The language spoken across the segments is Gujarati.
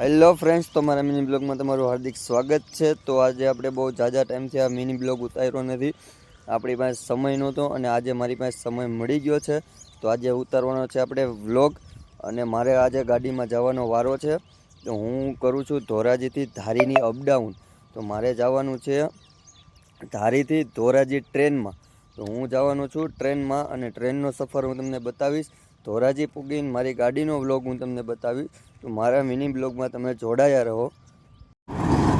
હેલો ફ્રેન્ડ્સ તો મારા મિની બ્લોગમાં તમારું હાર્દિક સ્વાગત છે. તો આજે આપણે બહુ ઝાઝા ટાઈમથી આ મિની બ્લોગ ઉતાર્યો નથી. આપણી પાસે સમય નહોતો અને આજે મારી પાસે સમય મળી ગયો છે. તો આજે ઉતારવાનો છે આપણે વ્લોગ અને મારે આજે ગાડીમાં જવાનો વારો છે. તો હું કરું છું ધોરાજીથી ધારીની અપડાઉન તો મારે જવાનું છે ધારીથી ધોરાજી ટ્રેનમાં. તો હું જવાનો છું ટ્રેનમાં અને ટ્રેનનો સફર હું તમને બતાવીશ. ધોરાજી પૂગીને, મારી ગાડીનો વ્લોગ હું તમને બતાવીશ. તો મારા મિની બ્લોગમાં તમે જોડાયા રહો.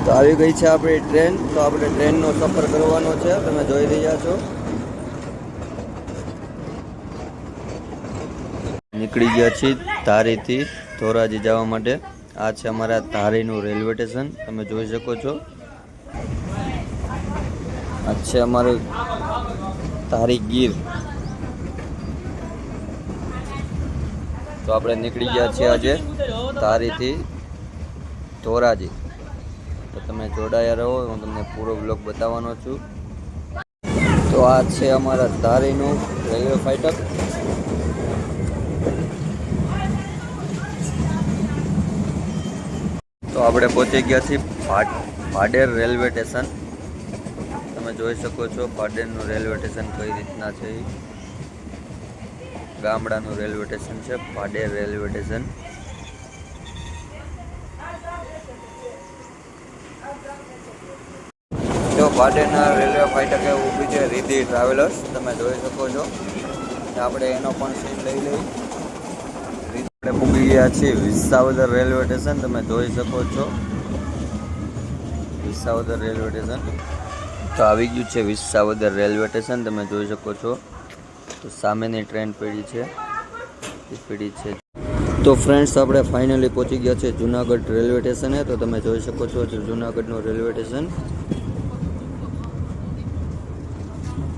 તો આવી ગઈ છે આપણી ટ્રેન. તો આપણે ટ્રેનનો સફર કરવાનો છે. તમે જોઈ રહ્યા છો. નીકળી ગયા છીએ ધારીથી ધોરાજી જવા માટે. આ છે અમારા ધારીનું રેલવે સ્ટેશન. તમે જોઈ શકો છો. આ છે અમારું ધારી ગીર. તો આપણે નીકળી ગયા છીએ આજે તારીથી ધોરાજી. તો તમે જોડાયા રહો, હું તમને પૂરો બ્લોગ બતાવવાનો છું. તો આ છે અમારા ધારીનું રેલવે ફાઇટર તો આપણે પહોંચી ગયા છીએ ભાડ ભાડેર રેલવે સ્ટેશન. તમે જોઈ શકો છો, ભાડેરનું રેલવે સ્ટેશન કઈ રીતના છે. ગામડાનું રેલવે સ્ટેશન છે, પાડે રેલવે સ્ટેશન. જો પાડેના રેલવે ફાટકે ઊભી છે રીધિ ટ્રાવેલર્સ, તમે જોઈ શકો છો. આપણે એનો પણ સીન લઈ લઈ આપણે પૂગી ગયા છીએ વિસાવદર રેલવે સ્ટેશન, તમે જોઈ શકો છો. Visavadar railway station. તો આવી ગયું છે વિસાવદર રેલવે સ્ટેશન, તમે જોઈ શકો છો. સામેની ટ્રેન પડી છે. એ છે. તો ફ્રેન્ડ્સ આપણે ફાઇનલી પહોંચી ગયા છે જુનાગઢ રેલવે સ્ટેશને. તો તમે જોઈ શકો છો જુનાગઢનું રેલવે સ્ટેશન.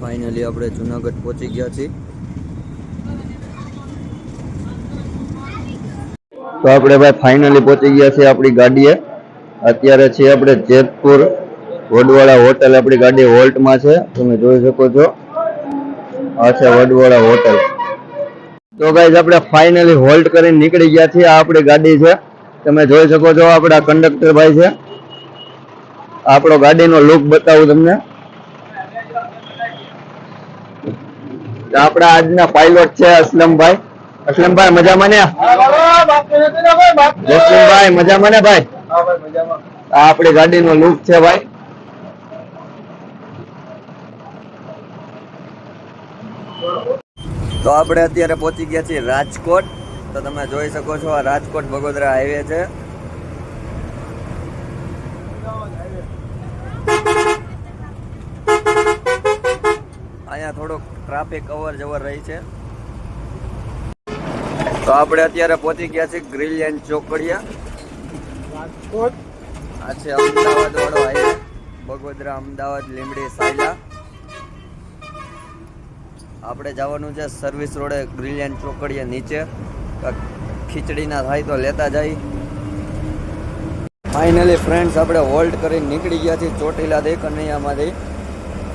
ફાઇનલી આપણે જુનાગઢ પહોંચી ગયા છીએ. તો આપણે ભાઈ ફાઇનલી પહોંચી ગયા છીએ આપણી ગાડીએ. અત્યારે છીએ આપણે જેતપુર વડવાળા હોટલ આપણી ગાડી હોલ્ટમાં છે. તમે જોઈ શકો છો. છે વડવાળા હોટલ. તો ગાઈઝ આપણે ફાઇનલી હોલ્ટ કરીને નીકળી ગયા છીએ. આ આપણી ગાડી છે. તમે જોઈ શકો છો આપણા કંડક્ટર ભાઈ છે. આપણો ગાડીનો લુક બતાવું તમને. આપણા આજના પાયલોટ છે અસલમભાઈ. અસલમભાઈ મજામાં ને? જસલીમભાઈ મજામાં ને ભાઈ? આ આપણી ગાડીનો લુક છે ભાઈ. તો આપણે અત્યારે પહોંચી ગયા છીએ રાજકોટ. તો તમે જોઈ શકો છો આ રાજકોટ બગોદરા હાઈવે છે. અહીંયા થોડોક ટ્રાફિક અવર જવર રહી છે. તો આપણે અત્યારે પહોંચી ગયા છીએ ગ્રીલિયન ચોકડિયા આ છે અમદાવાદ વાળો હાઈવે. બગોદરા અમદાવાદ લીમડી સાયલા. આપણે જવાનું છે સર્વિસ રોડે બ્રિલિયન ચોકડીએ નીચે. ખીચડીના થાય તો લેતા જાય. ફાઇનલી ફ્રેન્ડ્સ આપણે હોલ્ડ કરીને નીકળી ગયા છીએ ચોટીલા કનૈયામાંથી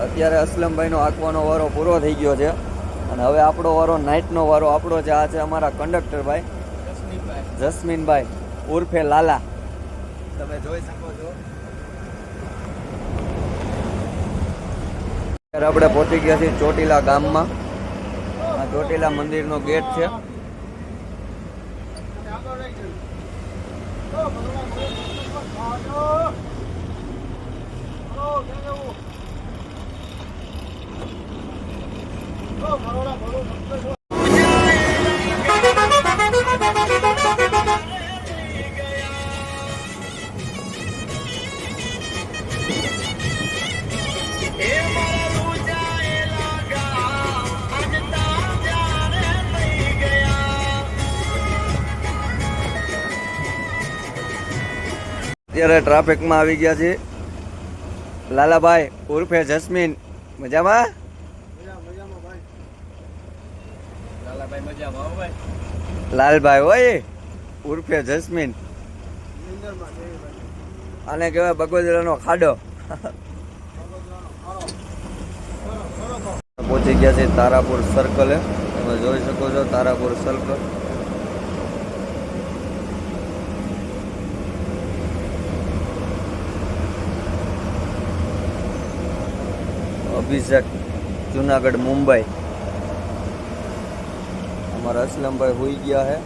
અત્યારે અસલમભાઈનો આંકવાનો વારો પૂરો થઈ ગયો છે. અને હવે આપણો વારો નાઇટનો વારો આપણો છે. આ છે અમારા કંડક્ટર ભાઈ. જસ્મીનભાઈ ઉર્ફે લાલા. તમે જોઈ શકો છો. આપણે પહોંચી ગયા છીએ ચોટીલા ગામમાં. આ ચોટીલા મંદિરનો ગેટ છે. અત્યારે ટ્રાફિકમાં આવી ગયા છે. લાલાભાઈ ઉર્ફે જસ્મીન. મજામાં? લાલભાઈ હોય? ઉર્ફે જસ્મીન. આને કહેવાય બગોદરાનો ખાડો? પહોંચી ગયા છે તારાપુર સર્કલે તમે જોઈ શકો છો તારાપુર સર્કલ અભિષેક જુનાગઢ મુંબઈ. અમારા અસલમભાઈ હોઈ ગયા હે.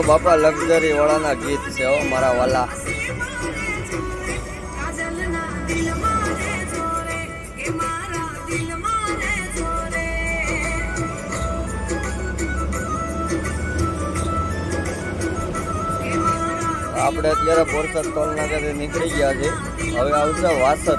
તો બાપા લક્ઝરી વાળાના ગીત છે હો, મારા વાલા. આપણે અત્યારે પોરસદ ટોલ નાકાથી નીકળી ગયા છે હવે આવશે વાસદ.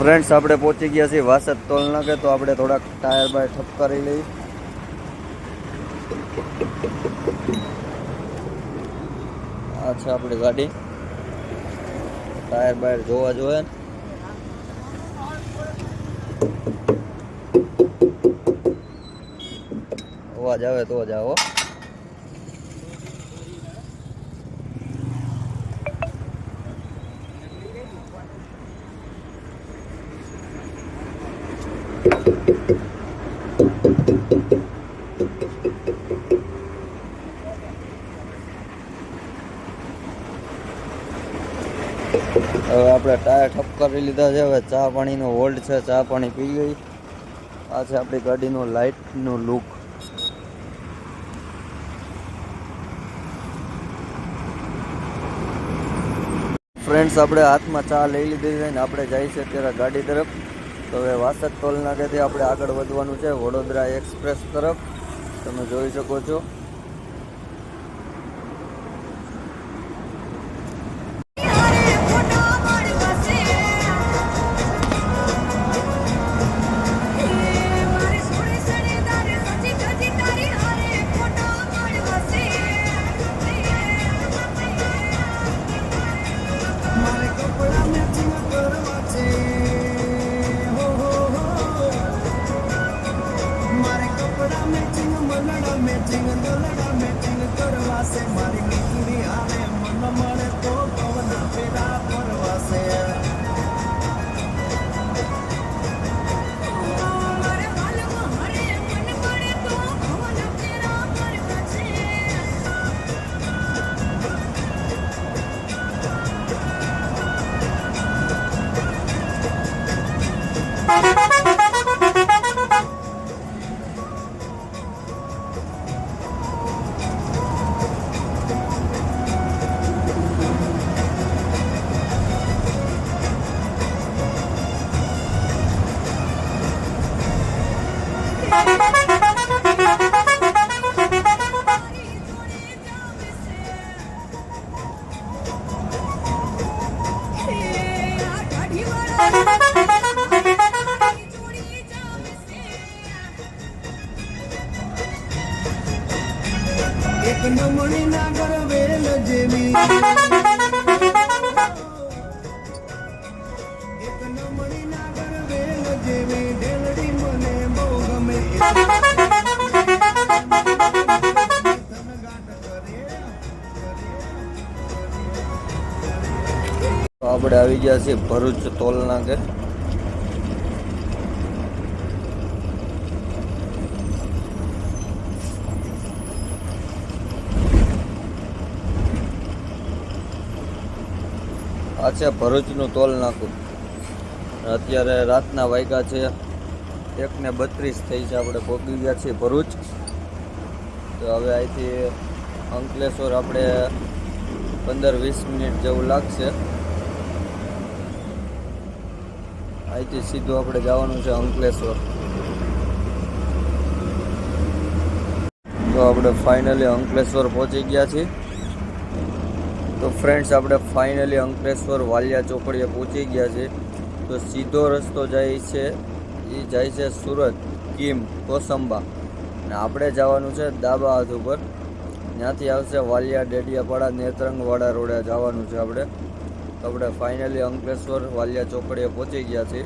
ફ્રેન્ડ્સ આપણે પહોંચી ગયા છીએ વાસદ તોલ નાખે તો આપણે થોડાક ટાયર બાય ઠપ કરી લઈ. આ છે આપણી ગાડી. ટાયર બાયર જોવા જોઈએ અવાજ આવે તો જ આવો. હવે આપણે ટાયર ઠપ કરી લીધા છે. હવે ચા પાણીનો હોલ્ડ છે. ચા પાણી પી ગઈ. આ છે આપણી ગાડીનો લાઇટનો લુક. ફ્રેન્ડ્સ, આપણે હાથમાં ચા લઈ લીધી છે ને આપણે જઈએ છીએ અત્યારે ગાડી તરફ. તો હવે વાસદ ટોલ નાકેથી આપણે આગળ વધવાનું છે. વડોદરા એક્સપ્રેસ તરફ. તમે જોઈ શકો છો. Thank you. આપણે આવી ગયા છીએ ભરૂચ ટોલ નાકે આ છે ભરૂચનું ટોલ નાકું અત્યારે રાતના વાગ્યા છે. એક ને બત્રીસ થઈ છે, આપણે પહોંચી ગયા છીએ ભરૂચ. તો હવે અહીંથી અંકલેશ્વર આપણે પંદર વીસ મિનિટ જેવું લાગશે. અહીંથી સીધું આપણે જવાનું છે અંકલેશ્વર. તો આપણે ફાઇનલી અંકલેશ્વર પહોંચી ગયા છીએ. તો ફ્રેન્ડ્સ આપણે ફાઇનલી અંકલેશ્વર વાલિયા ચોકડીએ પહોંચી ગયા છે તો સીધો રસ્તો જાય છે, એ જાય છે સુરત, કીમ, કોસંબા. અને આપણે જવાનું છે ડાબા હાથ ઉપર. ત્યાંથી આવશે વાલિયા ડેડિયાપાડા નેત્રંગવાડા રોડે જવાનું છે આપણે. આપણે ફાઇનલી અંકલેશ્વર વાલિયા ચોકડીએ પહોંચી ગયા છીએ.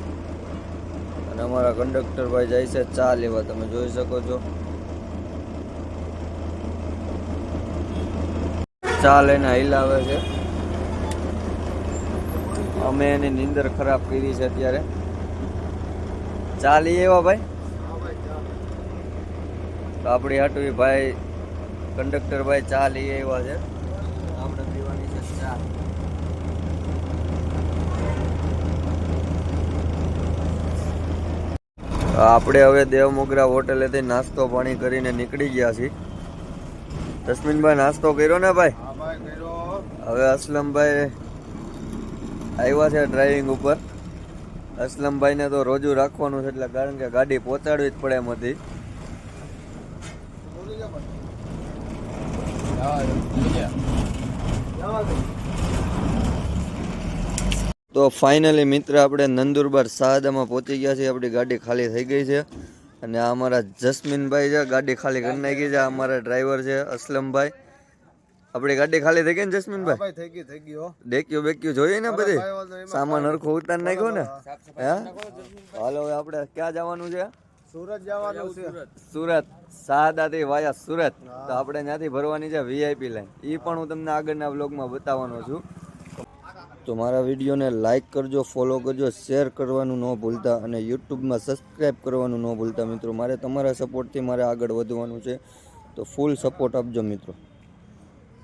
અને અમારા કંડક્ટર ભાઈ જાય છે ચા લેવા, તમે જોઈ શકો છો. ચા લઈને હિલાવે છે. અમે એની નીંદર ખરાબ કરી છે અત્યારે. ચા લઈ એવા ભાઈ? તો આપણી હાટવી ભાઈ કંડક્ટર ભાઈ ચા લઈ આવ્યા છે આપણે પીવાની છે ચા તો આપણે હવે દેવમોગરા હોટેલેથી નાસ્તો પાણી કરીને નીકળી ગયા છીએ. જસ્મીનભાઈ નાસ્તો કર્યો ને ભાઈ? હવે અસલમભાઈ આવ્યા છે ડ્રાઇવિંગ ઉપર. અસલમભાઈને તો રોજુ રાખવાનું છે એટલે કારણ કે ગાડી પહોંચાડવી જ પડે એમ હતી. તો ફાઇનલી મિત્ર આપણે નંદુરબાર શાહદામાં પહોંચી ગયા છીએ. આપણી ગાડી ખાલી થઈ ગઈ છે. અને આ અમારા જસ્મીનભાઈ છે ગાડી ખાલી કરી નાખી છે. આ અમારા ડ્રાઈવર છે અસલમભાઈ. આપણી ગાડી ખાલી થઈ ગઈ ને જસ્મીનભાઈ? થઈ ગઈ થઈ હો. ડેક્યુ બેક્યુ જોઈએ ને બધી. સામાન હરખો ઉતાર નાખ્યો ને? હા. હાલો હવે આપણે ક્યાં જવાનું છે? સુરત જવાનું છે. સુરત. સાદાથી વાયા સુરત. તો આપણે ત્યાંથી ભરવાની છે વીઆઈપી લાઈન એ પણ હું તમને આગળના બ્લોગમાં બતાવવાનો છું. તો મારા વિડીયોને લાઇક કરજો ફોલો કરજો શેર કરવાનું ન ભૂલતા અને યુટ્યુબમાં સબસ્ક્રાઈબ કરવાનું ન ભૂલતા મિત્રો. મારે તમારા સપોર્ટથી મારે આગળ વધવાનું છે. તો ફૂલ સપોર્ટ આપજો મિત્રો.